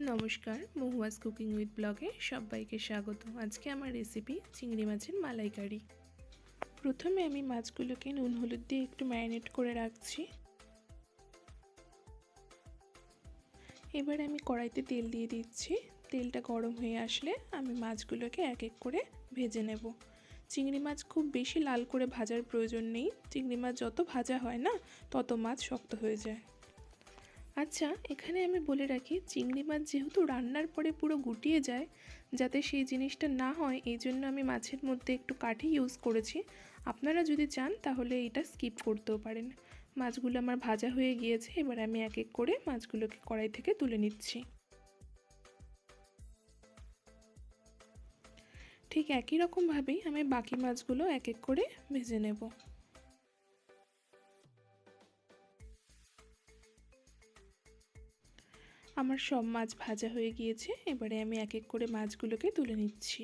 নমস্কার, মহুয়াস cooking with ব্লগে সবাইকে স্বাগত। আজকে আমার রেসিপি চিংড়ি মাছের মালাইকারি। প্রথমে আমি মাছগুলোকে নুন, হলুদ দিয়ে একটু ম্যারিনেট করে রাখছি। এবার আমি কড়াইতে তেল দিয়ে দিচ্ছি। তেলটা গরম হয়ে আসলে আমি মাছগুলোকে এক এক করে ভেজে নেব। চিংড়ি মাছ খুব বেশি লাল করে ভাজার প্রয়োজন নেই। চিংড়ি মাছ যত ভাজা হয় না, তত মাছ শক্ত হয়ে যায়। আচ্ছা এখানে আমি বলে রাখি, চিংড়ি মাছ যেহেতু রান্নার পরে পুরো গুটিয়ে যায়, যাতে সেই জিনিসটা না হয়, এই জন্য আমি মাছের মধ্যে একটু কাঠি ইউজ করেছি। আপনারা যদি চান, তাহলে এটা স্কিপ করতেও পারেন। মাছগুলো আমার ভাজা হয়ে গিয়েছে, এবার আমি এক এক করে মাছগুলোকে কড়াই থেকে তুলে নিচ্ছি। ঠিক একই রকমভাবেই আমি বাকি মাছগুলো এক এক করে ভেজে নেব। আমার সব মাছ ভাজা হয়ে গিয়েছে, এবারে আমি এক এক করে মাছগুলোকে তুলে নিচ্ছি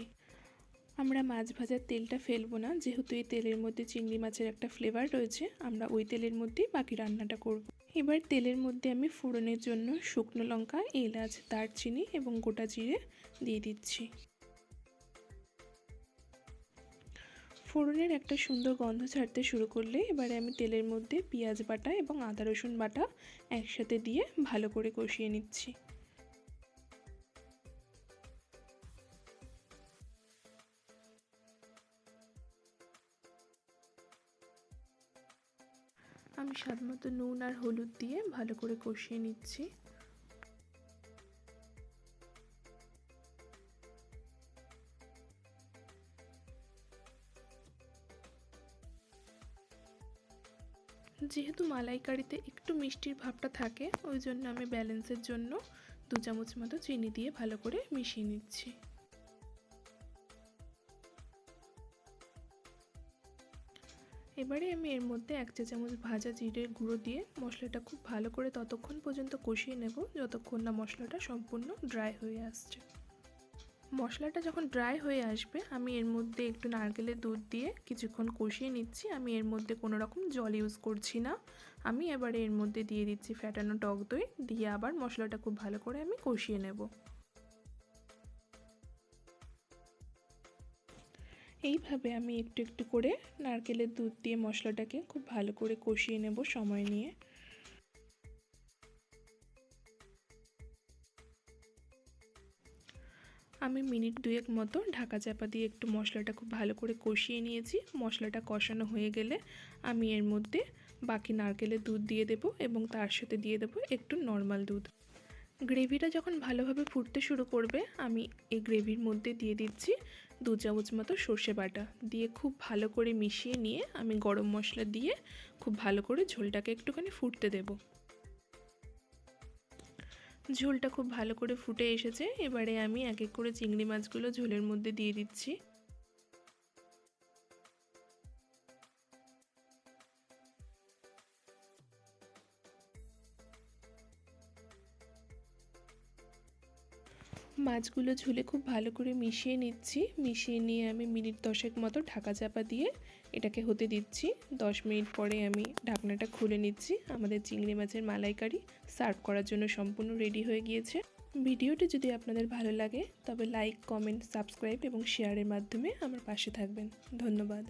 আমরা মাছ ভাজার তেলটা ফেলব না, যেহেতু এই তেলের মধ্যে চিংড়ি মাছের একটা ফ্লেভার রয়েছে, আমরা ওই তেলের মধ্যেই বাকি রান্নাটা করব। এবার তেলের মধ্যে আমি ফোড়নের জন্য শুকনো লঙ্কা, এলাচ, দারচিনি এবং গোটা জিরে দিয়ে দিচ্ছি ফোড়নের একটা সুন্দর গন্ধ ছাড়তে শুরু করলে এবারে আমি তেলের মধ্যে পেঁয়াজ বাটা এবং আদা রসুন বাটা একসাথে দিয়ে ভালো করে কষিয়ে নিচ্ছি। আমি মতো নুন আর হলুদ দিয়ে ভালো করে কষিয়ে নিচ্ছি। যেহেতু মালাইকারিতে একটু মিষ্টির ভাবটা থাকে, ওই জন্য আমি ব্যালেন্সের জন্য দু চামচ মতো চিনি দিয়ে ভালো করে মিশিয়ে নিচ্ছি। এবারে আমি এর মধ্যে এক চা চামচ ভাজা জিরের গুঁড়ো দিয়ে মশলাটা খুব ভালো করে ততক্ষণ পর্যন্ত কষিয়ে নেব, যতক্ষণ না মশলাটা সম্পূর্ণ ড্রাই হয়ে আসছে। মশলাটা যখন ড্রাই হয়ে আসবে, আমি এর মধ্যে একটু নারকেলের দুধ দিয়ে কিছুক্ষণ কষিয়ে নিচ্ছি। আমি এর মধ্যে কোনো রকম জল ইউজ করছি না। আমি এবারে এর মধ্যে দিয়ে দিচ্ছি ফ্যাটানো টক দই, দিয়ে আবার মশলাটা খুব ভালো করে আমি কষিয়ে নেব। এইভাবে আমি একটু একটু করে নারকেলের দুধ দিয়ে মশলাটাকে খুব ভালো করে কষিয়ে নেব সময় নিয়ে। আমি মিনিট দুয়েক মতো ঢাকা চাপা দিয়ে একটু মশলাটা খুব ভালো করে কষিয়ে নিয়েছি। মশলাটা কষানো হয়ে গেলে আমি এর মধ্যে বাকি নারকেলের দুধ দিয়ে দেব এবং তার সাথে দিয়ে দেব একটু নর্মাল দুধ। গ্রেভিটা যখন ভালোভাবে ফুটতে শুরু করবে, আমি এই গ্রেভির মধ্যে দিয়ে দিচ্ছি দু চামচ মতো সর্ষে বাটা। দিয়ে খুব ভালো করে মিশিয়ে নিয়ে আমি গরম মশলা দিয়ে খুব ভালো করে ঝোলটাকে একটুখানি ফুটতে দেবো। ঝোলটা খুব ভালো করে ফুটে এসেছে। এবারে আমি এক এক করে চিংড়ি মাছগুলো ঝোলের মধ্যে দিয়ে দিচ্ছি। মাছগুলো ঝুলে খুব ভালো করে মিশিয়ে নিচ্ছি। মিশিয়ে নিয়ে আমি মিনিট দশেক মতো ঢাকা চাপা দিয়ে এটাকে হতে দিচ্ছি। দশ মিনিট পরে আমি ঢাকনাটা খুলে নিচ্ছি। আমাদের চিংড়ি মাছের মালাইকারি সার্ভ করার জন্য সম্পূর্ণ রেডি হয়ে গিয়েছে। ভিডিওটি যদি আপনাদের ভালো লাগে, তবে লাইক, কমেন্ট, সাবস্ক্রাইব এবং শেয়ারের মাধ্যমে আমার পাশে থাকবেন। ধন্যবাদ।